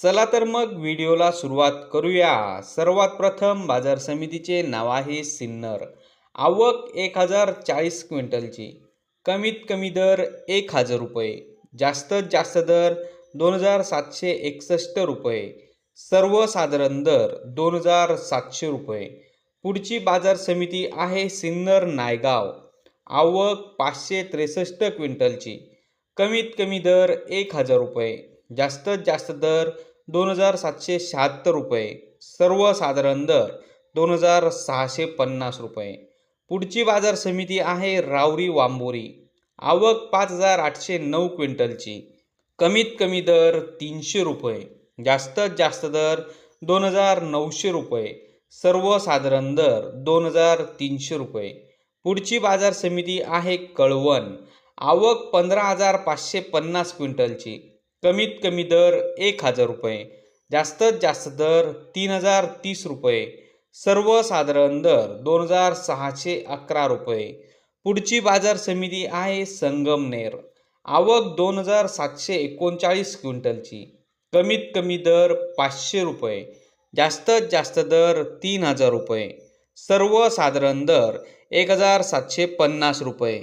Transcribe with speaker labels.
Speaker 1: चला तर मग व्हिडिओला सुरुवात करूया. सर्वात प्रथम बाजार समितीचे नाव आहे सिन्नर. आवक एक हजार चाळीस क्विंटलची. कमीत कमी दर एक हजार रुपये. जास्तीत जास्त दर दोन हजार सातशे एकसष्ट रुपये. सर्वसाधारण दर दोन हजार सातशे रुपये. पुढची बाजार समिती आहे सिन्नर नायगाव. आवक पाचशे त्रेसष्ट क्विंटलची. कमीत कमी दर एक हजार रुपये. जास्तीत जास्त दर दोन हजार सातशे शहात्तर रुपये सर्वसाधारण दर दोन हजार सहाशे पन्नास रुपये. पुढची बाजार समिती आहे रावरी वांबोरी. आवक पाच हजार आठशे नऊ क्विंटलची. कमीत कमी दर तीनशे रुपये. जास्तीत जास्त दर दोन हजार नऊशे रुपये. सर्वसाधारण दर दोन हजार तीनशे रुपये. पुढची बाजार समिती आहे कळवण. आवक पंधरा हजार पाचशे पन्नास क्विंटलची. कमीत कमी दर एक हजार रुपये जास्तीत जास्त दर तीन हजार तीस रुपये सर्वसाधारण दर दोन हजार सहाशे अकरा रुपये. पुढची बाजार समिती आहे संगमनेर. आवक दोन हजार सातशे एकोणचाळीस क्विंटलची. कमीत कमी दर पाचशे रुपये जास्तीत जास्त दर तीन हजार रुपये सर्वसाधारण दर एक हजार सातशे पन्नास रुपये.